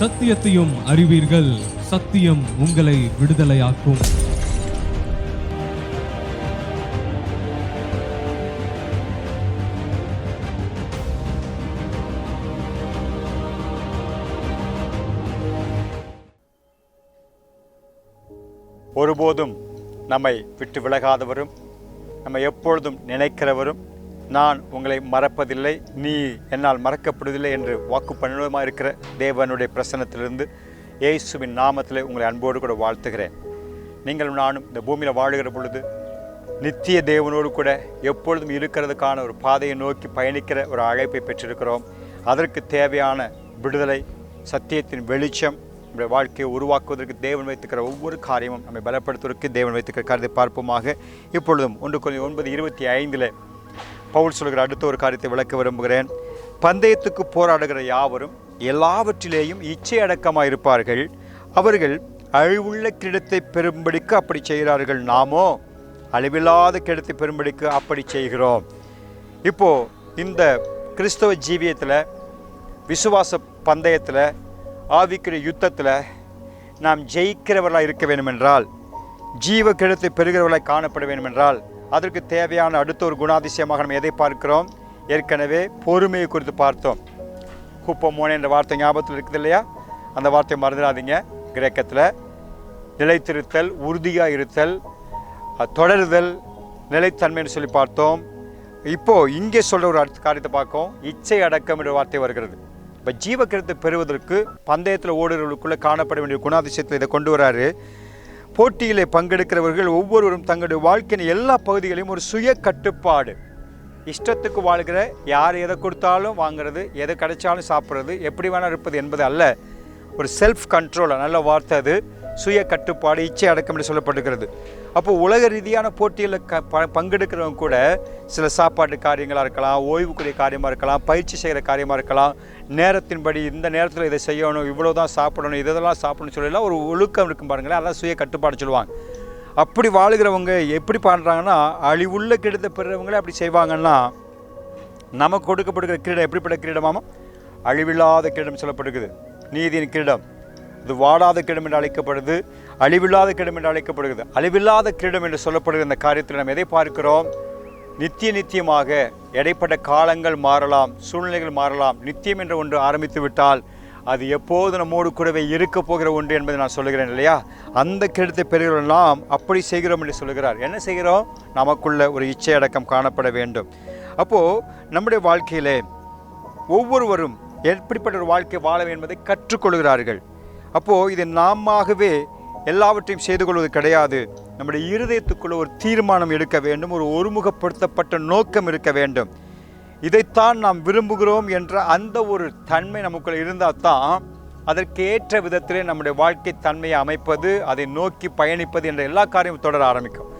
சத்தியத்தையும் அறிவீர்கள். சத்தியம் உங்களை விடுதலையாக்கும். ஒருபோதும் நம்மை விட்டு விலகாதவரும் நம்மை எப்பொழுதும் நினைக்கிறவரும் நான் உங்களை மறப்பதில்லை நீ என்னால் மறக்கப்படுவதில்லை என்று வாக்கு பண்ணுவதுமாக இருக்கிற தேவனுடைய பிரசன்னத்திலிருந்து இயேசுவின் நாமத்தில் உங்களை அன்போடு கூட வாழ்த்துகிறேன். நீங்களும் நானும் இந்த பூமியில் வாழுகிற பொழுது நித்திய தேவனோடு கூட எப்பொழுதும் இருக்கிறதுக்கான ஒரு பாதையை நோக்கி பயணிக்கிற ஒரு அழைப்பை பெற்றிருக்கிறோம். அதற்கு தேவையான விடுதலை சத்தியத்தின் வெளிச்சம் நம்முடைய வாழ்க்கையை உருவாக்குவதற்கு தேவன் வைத்துக்கிற ஒவ்வொரு காரியமும் நம்மை பலப்படுத்துவதற்கு தேவன் வைத்துக்கிற கருதை பார்ப்போமாக. இப்பொழுதும் ஒன்று கொஞ்சம் ஒன்பது இருபத்தி ஐந்தில் பவுல் சொல்கிற அடுத்த ஒரு காரியத்தை விளக்க விரும்புகிறேன். பந்தயத்துக்கு போராடுகிற யாவரும் எல்லாவற்றிலேயும் இச்சை அடக்கமாக இருப்பார்கள் அவர்கள் அழிவுள்ள கிடத்தை பெரும்படிக்கு அப்படி செய்கிறார்கள். நாமோ அழிவில்லாத கிடத்தை பெரும்படிக்கு அப்படி செய்கிறோம். இப்போ இந்த கிறிஸ்தவ ஜீவியத்தில் விசுவாச பந்தயத்தில் ஆவிக்கிற யுத்தத்தில் நாம் ஜெயிக்கிறவர்களாக இருக்க வேண்டுமென்றால் ஜீவ கிடத்தை பெறுகிறவர்களாய் காணப்பட வேண்டுமென்றால் அதற்கு தேவையான அடுத்த ஒரு குணாதிசயமாக நம்ம எதை பார்க்கிறோம்? ஏற்கனவே பொறுமையை குறித்து பார்த்தோம். குப்பமோனே என்ற வார்த்தை ஞாபகத்தில் இருக்குது இல்லையா? அந்த வார்த்தையை மறந்துடாதீங்க. கிரேக்கத்தில் நிலைத்திருத்தல் உறுதியாக இருத்தல் தொடருதல் நிலைத்தன்மைன்னு சொல்லி பார்த்தோம். இப்போது இங்கே சொல்கிற ஒரு அடுத்த காரியத்தை பார்க்கும். இச்சை அடக்கம் என்ற வார்த்தை வருகிறது. இப்போ ஜீவக்கிரத்தை பெறுவதற்கு பந்தயத்தில் ஓடுகிறவர்களுக்குள்ளே காணப்பட வேண்டிய குணாதிசயத்தில் இதை கொண்டு வராரு. போட்டியிலே பங்கெடுக்கிறவர்கள் ஒவ்வொருவரும் தங்களுடைய வாழ்க்கையின் எல்லா பகுதிகளையும் ஒரு சுய கட்டுப்பாடு. இஷ்டத்துக்கு வாழ்கிற யார் எதை கொடுத்தாலும் வாங்குறது எது கிடைச்சாலும் சாப்பிட்றது எப்படி வேணால் இருப்பது என்பது அல்ல. ஒரு செல்ஃப் கண்ட்ரோல் நல்ல வார்த்தை அது. சுய கட்டுப்பாடு இச்சை அடக்கம் என்று சொல்லப்படுகிறது. அப்போ உலக ரீதியான போட்டியில் க ப- பங்கெடுக்கிறவங்க கூட சில சாப்பாட்டு காரியங்களாக இருக்கலாம் ஓய்வுக்குரிய காரியமாக இருக்கலாம் பயிற்சி செய்கிற காரியமாக இருக்கலாம். நேரத்தின்படி இந்த நேரத்தில் இதை செய்யணும் இவ்வளோ தான் சாப்பிடணும் இதெல்லாம் சாப்பிடணும்னு சொல்லலாம் ஒரு ஒழுக்கம் இருக்கும் பாருங்களேன். அதான் சுய கட்டுப்பாடு சொல்லுவாங்க. அப்படி வாழுகிறவங்க எப்படி பண்ணுறாங்கன்னா அழிவுள்ள கிடத்தை பெறுறவங்களே அப்படி செய்வாங்கன்னா நமக்கு கொடுக்கப்படுகிற கிரீடம் எப்படிப்பட்ட கிரீடமாமா? அழிவில்லாத கிரீடம் சொல்லப்படுகிறது. நீதியின் கிரீடம். இது வாடாத கிரீடம் என்று அழைக்கப்படுது அழிவில்லாத கிரீடம் என்று அழைக்கப்படுகிறது. அழிவில்லாத கிரீடம் என்று சொல்லப்படுகிற இந்த காரியத்தில் நாம் எதை பார்க்கிறோம்? நித்திய நித்தியமாக இடைப்பட்ட காலங்கள் மாறலாம் சூழ்நிலைகள் மாறலாம். நித்தியம் என்ற ஒன்று ஆரம்பித்து விட்டால் அது எப்போது நம்மோடு கூடவே இருக்க போகிற ஒன்று என்பதை நான் சொல்லுகிறேன் இல்லையா? அந்த கிரீடத்தை பெறுகிறோம் நாம் அப்படி செய்கிறோம் என்று சொல்லுகிறார். என்ன செய்கிறோம்? நமக்குள்ள ஒரு இச்சை அடக்கம் காணப்பட வேண்டும். அப்போது நம்முடைய வாழ்க்கையிலே ஒவ்வொருவரும் எப்படிப்பட்ட ஒரு வாழ்க்கை வாழ என்பதை கற்றுக்கொள்கிறார்கள். அப்போது இது நாமாகவே எல்லாவற்றையும் செய்து கொள்வது கிடையாது. நம்முடைய இருதயத்துக்குள்ள ஒரு தீர்மானம் எடுக்க வேண்டும் ஒரு ஒருமுகப்படுத்தப்பட்ட நோக்கம் இருக்க வேண்டும். இதைத்தான் நாம் விரும்புகிறோம் என்ற அந்த ஒரு தன்மை நமக்குள்ள இருந்தால் தான் அதற்கேற்ற விதத்திலே நம்முடைய வாழ்க்கை தன்மையை அமைப்பது அதை நோக்கி பயணிப்பது என்ற எல்லா காரியமும் தொடர ஆரம்பிக்கும்.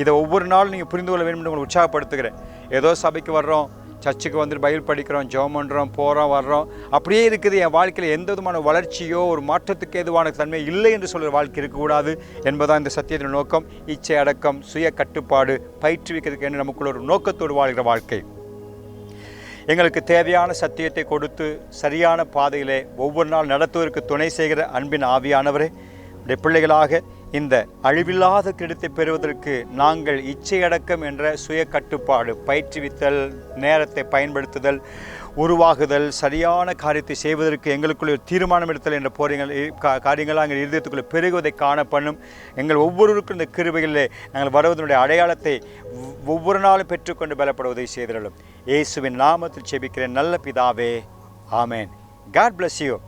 இதை ஒவ்வொரு நாளும் நீங்கள் புரிந்து கொள்ள வேண்டும் என்று உங்களை உற்சாகப்படுத்துகிறேன். ஏதோ சபைக்கு வர்றோம் சர்ச்சுக்கு வந்துட்டு பைபிள் படிக்கிறோம் ஜெபம் பண்ணுறோம் போகிறோம் வர்றோம். அப்படியே இருக்குது. என் வாழ்க்கையில் எந்த விதமான வளர்ச்சியோ ஒரு மாற்றத்துக்கு எதுவான தன்மை இல்லை என்று சொல்கிற வாழ்க்கை இருக்கக்கூடாது என்பதான் இந்த சத்தியத்தின் நோக்கம். இச்சை அடக்கம் சுய கட்டுப்பாடு பயிற்றுவிக்கிறதுக்கு என்று நமக்குள்ள ஒரு நோக்கத்தோடு வாழ்கிற வாழ்க்கை. எங்களுக்கு தேவையான சத்தியத்தை கொடுத்து சரியான பாதையிலே ஒவ்வொரு நாள் நடத்துவதற்கு துணை செய்கிற அன்பின் ஆவியானவரே உடைய பிள்ளைகளாக இந்த அழிவில்லாத கிடத்தை பெறுவதற்கு நாங்கள் இச்சையடக்கம் என்ற சுய கட்டுப்பாடு பயிற்றுவித்தல் நேரத்தை பயன்படுத்துதல் உருவாகுதல் சரியான காரியத்தை செய்வதற்கு எங்களுக்குள்ள தீர்மானம் எடுத்தல் என்ற போரியங்கள் கா- காரியங்கள் எங்கள் இருதயத்துக்குள்ளே பெருகுவதை காண பண்ணும். எங்கள் ஒவ்வொருவருக்கும் இந்த கிருபைகளிலே நாங்கள் வருவதனுடைய அடையாளத்தை ஒவ்வொரு நாளும் பெற்றுக்கொண்டு பலப்படுவதை செய்திடலும். இயேசுவின் நாமத்தில் செபிக்கிறேன். நல்ல பிதாவே. ஆமேன். God bless you